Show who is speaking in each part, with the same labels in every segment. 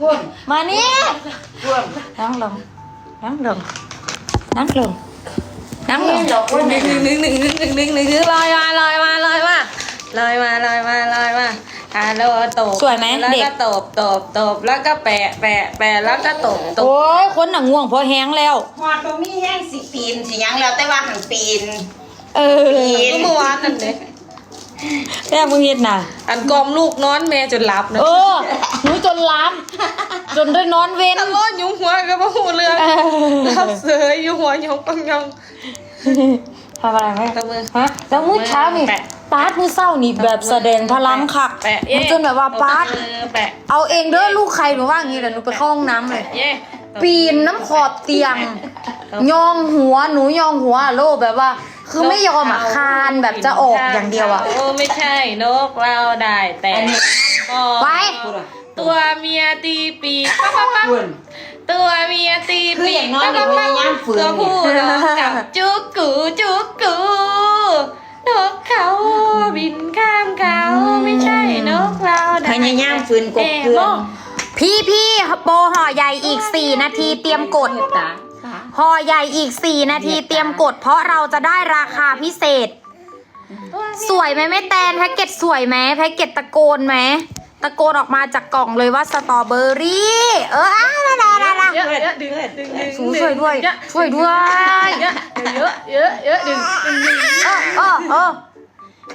Speaker 1: พุ่น
Speaker 2: มานี่
Speaker 1: พุ่น
Speaker 2: นั่งลงนั่งลงนั่งลงนั่งล
Speaker 1: นี่
Speaker 2: ง
Speaker 1: ดอกพุ่น
Speaker 3: หนึ่งหนึ่งหนึ่งหนึ่งหนึ่งหนึ่งหนึ่งหนึ่งลอยมาลอยมาลอยมาลอยมาลอยมาลอยมาฮัลโหลตบ
Speaker 2: สวยไหม
Speaker 3: แล้ว
Speaker 2: เด็ก
Speaker 3: ก็ตบตบตบแล้วก็แปะแปะแปะแล้วก็ตบตบ
Speaker 2: โอ้ยคนหนังง่วงเพราะแห้งแล้ว
Speaker 1: หอดตรงนี้แห้งสิปีนสิหยังแล้วแต่ว่าหันปีน
Speaker 2: เออ
Speaker 1: ปีน
Speaker 3: เมื่อวานนั่นเด้
Speaker 2: แต่มึงเห็นน่ะ
Speaker 3: อันกอมลูกนอนแม่จนหลับนะ
Speaker 2: เออหนูจนล้ามจนได้นอนเว้น
Speaker 3: ตลอดยุงหัวกับหูเรือ
Speaker 2: เออ
Speaker 3: หลับเสยอยู่หัวยองปังยอง
Speaker 2: ทำอะไรไหม
Speaker 3: ตะมือ
Speaker 2: ฮะแล้วมื้อเช้านี่
Speaker 3: แปะ
Speaker 2: ปาร์ตมื้อเช้านี่แบบแสดงพลังคัก
Speaker 3: แปะ
Speaker 2: มันจนแบบว่าปาร์ต
Speaker 3: ตบมือแปะ
Speaker 2: เอาเองเด้อลูกใครหนูว่าอย่างนี้แหละหนูไปเข้าห้องน้ำเลย
Speaker 3: เย่
Speaker 2: ปีนน้ำขอบเตียง ยองหัวหนูยองหัวโลแบบว่า คือไม่ยอมอะคานแบบจะออกอย่างเดียวอะ
Speaker 3: โอ้ไม่ใช่ นกเราได้แต่
Speaker 2: ไว้
Speaker 3: ตัวเมียตีปีกปั๊บปั๊บปั๊บ
Speaker 1: พุ่น
Speaker 3: ตัวเมียตี
Speaker 1: คือ
Speaker 3: ปี
Speaker 1: อกย่างน้อย
Speaker 3: ปั๊บ
Speaker 1: นี่
Speaker 3: ปั๊บ
Speaker 1: พ
Speaker 3: ปั๊บ
Speaker 1: ยายามฝืน
Speaker 3: ตัวผู้ร้องกับจุกกูจุกกูนกเขาบินข้ามเขาไม่ใช่นกเราได้
Speaker 1: พยายามฝืนกบเกลือน
Speaker 2: พี่พี่โปรห่อใหญ่อีก 4 นาทีเตรียมกด
Speaker 1: ตา
Speaker 2: ห่อใหญ่อีก 4 นาทีเตรียมกด เพราะเราจะได้ราคาพิเศษ สวยไหมแม่แตนแพ็กเกจสวยไหมแพ็กเกจตะโกนไหมตะโกนออกมาจากกล่องเลยว่าสตรอเบอรี่ เอออะละละละละ
Speaker 3: เยอะเยอะดึงดึงดึง
Speaker 2: สูช่วยด้วย
Speaker 3: เอะ
Speaker 2: ช่วยด้วย
Speaker 3: เยอะเยอะเยอะเยอะดึงดึงดึง
Speaker 2: เออเออเออ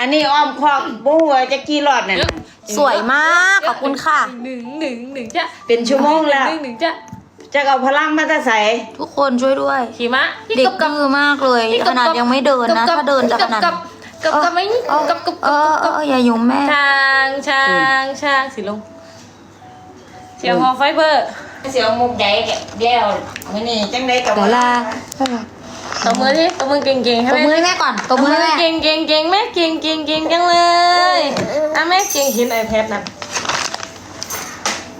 Speaker 1: อันนี้อ้อมคอกบ่หัวจะกี่รอดน่ะ
Speaker 2: สวยมากขอบคุณค่ะ
Speaker 3: หนึ่งหนึ่งหนึ่งจ้ะ
Speaker 1: เป็นชั่วโมงแล้ว
Speaker 3: หนึ่งหนึ่งจ้ะ
Speaker 1: จะเอาพลังมาแตะใส่
Speaker 2: ทุกคนช่วยด้วย
Speaker 3: ขี่ม้า
Speaker 2: เด็กดื้อมากเลย ขนาดยังไม่เดินนะ ถ้าเดินจะขนาด
Speaker 3: กับกับกับไม่
Speaker 2: เออ
Speaker 3: กับกับ
Speaker 2: เออเอออย่ายุ่งแม่
Speaker 3: ช้างช้างช้างสีลงเสียงฮอไฟเบอร์
Speaker 1: เสียวมุกใหญ่เดียวมื้อนี้จังได๋ก็
Speaker 2: เดี๋ยวลา
Speaker 3: ตบมือดิตบมือเก่งๆให้
Speaker 2: ตบมือ
Speaker 3: แม่
Speaker 2: ให้แม่ก่อนตบมือให้แม่
Speaker 3: เก่งเก่งเก่งแม่เก่งเก่งเก่งจังเลยอะแม่เก่งเห็นไอแพดนั่น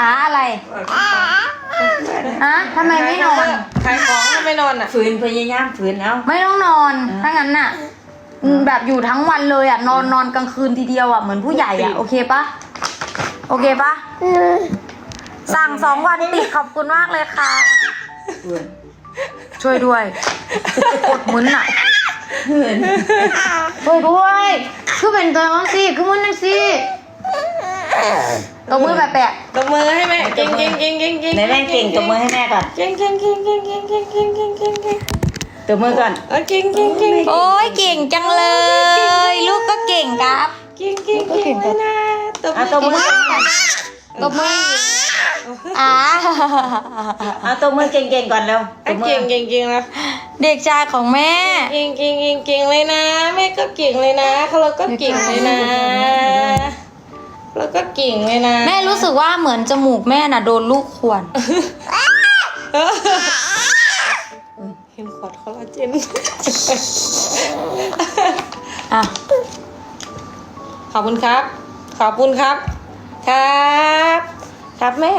Speaker 3: อ้าอะ
Speaker 2: ไรอะทำไมไม่นอน
Speaker 3: ขายของก็ไม่นอนอะ
Speaker 1: ฝืนพยายามฝืนเอา
Speaker 2: ไม่ต้องนอน ถ้างั้นน่ะอืมแบบอยู่ทั้งวันเลยอะ นอนนอนกลางคืนทีเดียวอะ เหมือนผู้ใหญ่อะ โอเคปะโอเคปะสั่งสองวันติดขอบคุณมากเลยค่ะ
Speaker 1: ฝืน
Speaker 2: ช่วยด้วยกดหมุนอะ
Speaker 1: ฝืน
Speaker 2: ช่วยด้วยคือเป็นตัวน้องสิคือมันนังสิ ตัวมือแปะ
Speaker 3: ตบมือให้แม่เก่งเก่งเก่งเก่งเก่ง
Speaker 1: ไหนแม่เก่งตบมือให้แม่ก่อน
Speaker 3: เก่งเก่งเก่งเก่งเก่งเก่งเก่งเก่งเก่งเก่ง
Speaker 1: ตบมือก่อน
Speaker 3: เออเก่งเก่งเก่ง
Speaker 2: ๆโอ้ยเก่งจังเลย ลูกก็เก่งครับ
Speaker 3: เก่งเก่งเก่งเลยนะตบ
Speaker 1: เอาตบมือ
Speaker 2: ตบมืออ่า
Speaker 1: เอาตบมือเก่งๆก่อนเร็วต
Speaker 3: อะ
Speaker 1: บมือ
Speaker 3: เก่งเก่งเก่งนะ
Speaker 2: เด็กชายของแม่
Speaker 3: เก่งเก่งเก่งเก่งเลยนะแม่ก็เก่งเลยนะเขาเราก็เก่งเลยนะ เราก็เก่งเลยนะ
Speaker 2: แม่รู้สึกว่าเหมือนจมูกแม่น่ะโดนลูกข่วน
Speaker 3: เห็นขวดคอลลาเจน
Speaker 2: อะ
Speaker 3: ขอบคุณครับ ขอบคุณครับ ครับ ครับแม่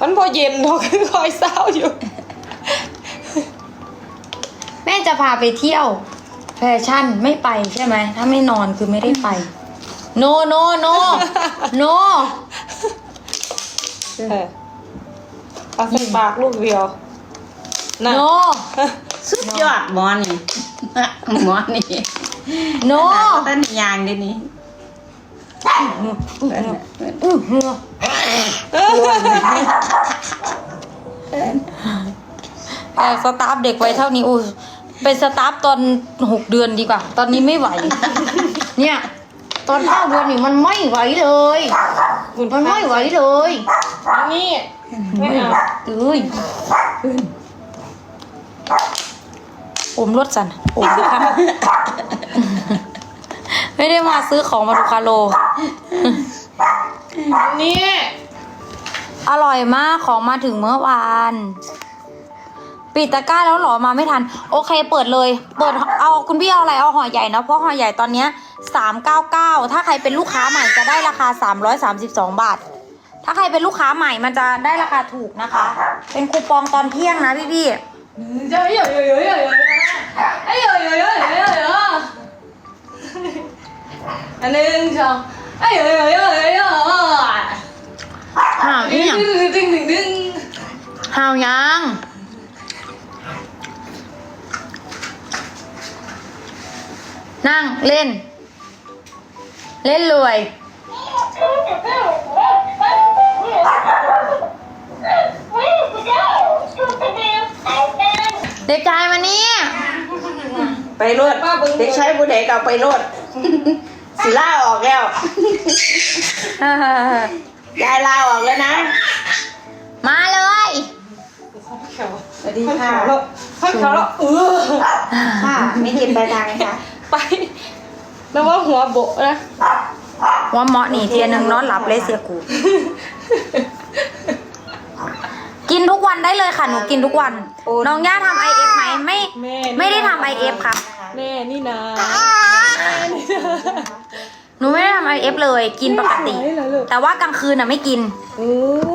Speaker 3: มันพอเย็นเราคือคอยเศร้าอยู่
Speaker 2: แม่จะพาไปเที่ยว แฟชั่นไม่ไปใช่ไหม ถ้าไม่นอนคือไม่ได้ไป โนโนโนโน
Speaker 3: เออเอาใส่ปากลูกเดียวนั่น
Speaker 2: โน
Speaker 1: สุดยอดหมอนี่หมอนี่
Speaker 2: โน
Speaker 1: ต้นยางเดินี่
Speaker 2: อื้อหืออยากสตาฟเด็กไว้เท่านี้อู้ เป็นสตาฟตอนหกเดือนดีกว่า ตอนนี้ไม่ไหว เนี่ย ตอนเก้าเดือนนี่มันไม่ไหวเลย
Speaker 3: คุณ
Speaker 2: มันไม่ไหวเลย
Speaker 3: นี่ไม่เอา
Speaker 2: เอ้ยผมรถสั่นผมดูค่ะเไม่ได้มาซื้อของมาดูคาโล
Speaker 3: นี่
Speaker 2: อร่อยมากของมาถึงเมื่อวาน ปิดตะกร้าแล้วเหรอมาไม่ทัน โอเคเปิดเลย เปิดเอาคุณพี่เอาอะไรเอาห่อใหญ่นะเพราะห่อใหญ่ตอนเนี้ยสามเก้าเก้าถ้าใครเป็นลูกค้าใหม่จะได้ราคาสามร้อยสามสิบสองบาท ถ้าใครเป็นลูกค้าใหม่มันจะได้ราคาถูกนะคะ เป็นคูปองตอนเที่ยงนะพี่พี่
Speaker 3: เดี๋ยวเดี๋ยวเดี๋ยวเดี๋ยวเดี๋ยวเดี๋ยวเดี๋ยวเดี๋ยวเดี๋ยวเดี๋ยวอันหนึ่งสองเดี๋ยวเดี๋ยวเยวเดี๋ยวเยว
Speaker 2: ๆห่าวยั
Speaker 3: ง
Speaker 2: ห่าวยัง นั่งเล่น เล่นรวย เด็กชายมานี่
Speaker 1: ไปรวดเด็กชายผู้ใดก็เอาไปรวดสิล่าออกแล้วยายลาออกแล้วนะ
Speaker 2: มาเลย
Speaker 1: สวัสดีค่ะ
Speaker 3: ให้เขาแล้วเออ
Speaker 1: ค่ะไม่กินไปทางค่ะ
Speaker 3: ไป แล้วว่าหัวโบะนะ
Speaker 2: ว่าเหมาะนี่เทียหนึ่งนอนหลับเลยเสียกู กินทุกวันได้เลยค่ะ หนูกินทุกวัน น้องย่าทำไอเอฟไหมไม่
Speaker 3: แม่
Speaker 2: ไม่ได้ทำไอเอฟค่ะ
Speaker 3: แม่นี่นะ
Speaker 2: หนูไม่ได้ทำไอเอฟเลยกินปกติ
Speaker 3: สวยเหรอลูก
Speaker 2: แต่ว่ากลางคืนน่ะไม่กิน
Speaker 3: โอ้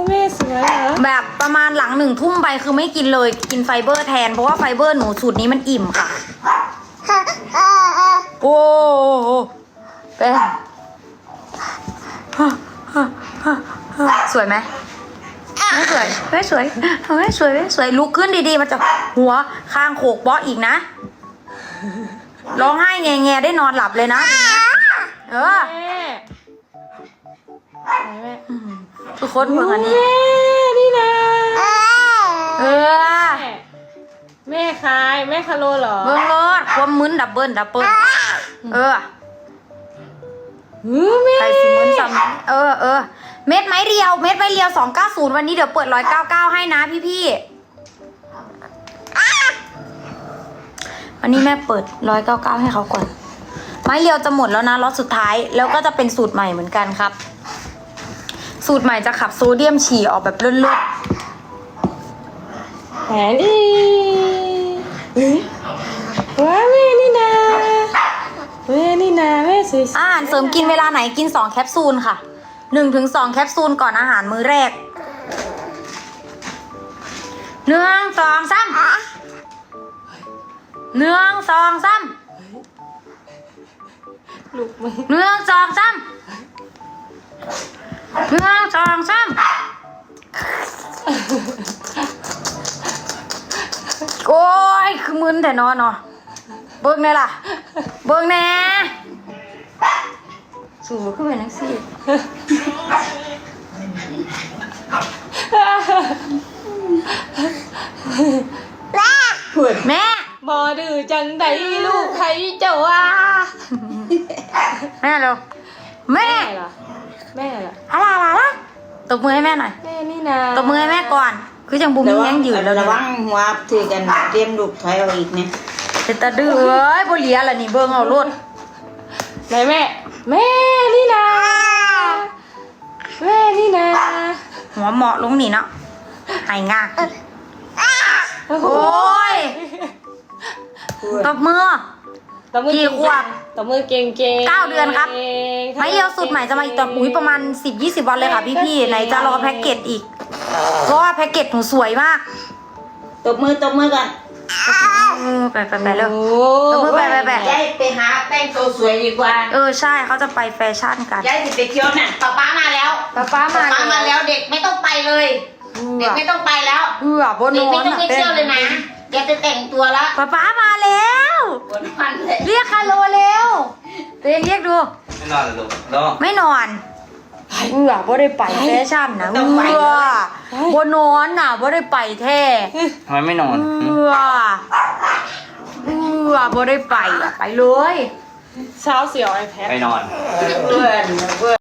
Speaker 3: แม่สวยเหรอ
Speaker 2: แบบประมาณหลังหนึ่งทุ่มไปคือไม่กินเลย กินไฟเบอร์แทน เพราะว่าไฟเบอร์หนูสูตรนี้มันอิ่มค่ะ โอ้โหเป็นสวยไหมไม่สวยไม่สวยไม่สวยไม่สวยลุกขึ้นดีๆมันจะหัวข้างโขกเบาะอีกนะ ร้องไห้แง่ๆได้นอนหลับเลยนะทีเนี้ยเออ
Speaker 3: แม่ไหนแม่
Speaker 2: ทุกคนเบิ่งอันนี้
Speaker 3: แม่นี่นะ
Speaker 2: เออ
Speaker 3: แม่แม่คายแม่คาโลเหรอ
Speaker 2: เบิ่งรถ ความมึนดับเบิลดับเบิลเออ
Speaker 3: หือแม่
Speaker 2: ใครสิมึนซ้ำเออเออเม็ดไม้เรียว เม็ดไม้เรียวสองเก้าศูนย์วันนี้เดี๋ยวเปิดร้อยเก้าเก้าให้นะพี่พี่ๆวันนี้แม่เปิดร้อยเก้าเก้าให้เขาก่อน ไม้เรียวจะหมดแล้วนะล็อตสุดท้ายแล้วก็จะเป็นสูตรใหม่เหมือนกันครับ สูตรใหม่จะขับโซเดียมฉี่ออกแบบเลือด
Speaker 3: แหนดีเฮ้ยว้าแม่นี่นะแม่นี่นะแม่ สวย
Speaker 2: ๆอาหารเสริมกินเวลาไหนกินสองแคปซูลค่ะหนึ่งถึงสองแคปซูลก่อนอาหารมื้อแรกหนึ่งสองสามหนึ่งสองสาม
Speaker 3: ลูกมึง
Speaker 2: หนึ่งสองสามหนึ่งสองสามโอ้ย คือมึนแต่นอนเนาะเบิ่งแน่ล่ะ เบิ่งแน่ สูขึ้นไปนังสิแม่
Speaker 3: บอดื้อจังใดลูกใครเจ้าว่า
Speaker 2: แม่เร็วแม่
Speaker 3: แม่เหรอแม่เหรอ
Speaker 2: อะไรอะไรอะไรตบมือให้แม่หน่อย
Speaker 3: แม่นี่นะ
Speaker 2: ตบมือให้แม่ก่อน คือจังบุม
Speaker 1: ระวั
Speaker 2: แยังยืนแล้ว
Speaker 1: ระ
Speaker 2: นะ
Speaker 1: วังหัวถือกันเตรียมลูกถอยเอาอีกเนี่ย
Speaker 2: เป็นตาดื้อเอ้ยบ่เหลียล่ะนี่เบิ่งเอาโลด
Speaker 3: ไหนแม่ แม่นี่นะแม่นี่นะ
Speaker 2: หัวเหมาะลงนี่เนาะไอ้งาก
Speaker 3: โอ้โห
Speaker 2: โอ้ยตบมือ
Speaker 3: ตบมือ
Speaker 2: กี่ขวบ
Speaker 3: ตบมือเก่งๆ
Speaker 2: เก้าเดือนครับ ไม่เยียวสูตรใหม่จะมาอีกต่อปุ๋ยประมาณ10-20วันเลยค่ะพี่ๆไหนจะรอแพ็กเกจอีก เพราะว่าแพ็กเกจหนูสวยมาก
Speaker 1: ตบมือตบมือก่อน
Speaker 2: เออ ไปไปไปเร็ว
Speaker 3: โอ้
Speaker 2: ตบมือไปไปไป
Speaker 1: ยายไปหาแต่งตัวสวยดีกว่า
Speaker 2: เออใช่เขาจะไปแฟชั่นกัน
Speaker 1: ยายสิไปเที่ยวน่ะป๊าป๊ามาแล้ว
Speaker 2: ป้าป้ามา
Speaker 1: ป๊ามาแล้วเด็กไม่ต้องไปเลยเด็กไม่ต้องไปแล้ว
Speaker 2: เอือบน
Speaker 1: เด็ก
Speaker 2: นอ
Speaker 1: ไม่
Speaker 2: น
Speaker 1: ต้องไปเที่ยวเลยนะแกจะแต่งตัวละ
Speaker 2: ป้าป้ามาแล้ว
Speaker 1: บนวันเลย
Speaker 2: เรียกคาโลเร็วเตงเรียกดู
Speaker 4: ไม่นอนเหรอลูกน้อง
Speaker 2: ไม่นอน เอือบ่ได้ไปแฟชั่นนะเอือบ่นอนน่ะบ่ได้ไปแท้
Speaker 4: ทำไมไม่นอน
Speaker 2: เอือเอือบ่ได้ไปอะไปเลย
Speaker 3: เช้าเสียวไอแพด
Speaker 4: ไปนอน
Speaker 1: เพื่อนเพื่อน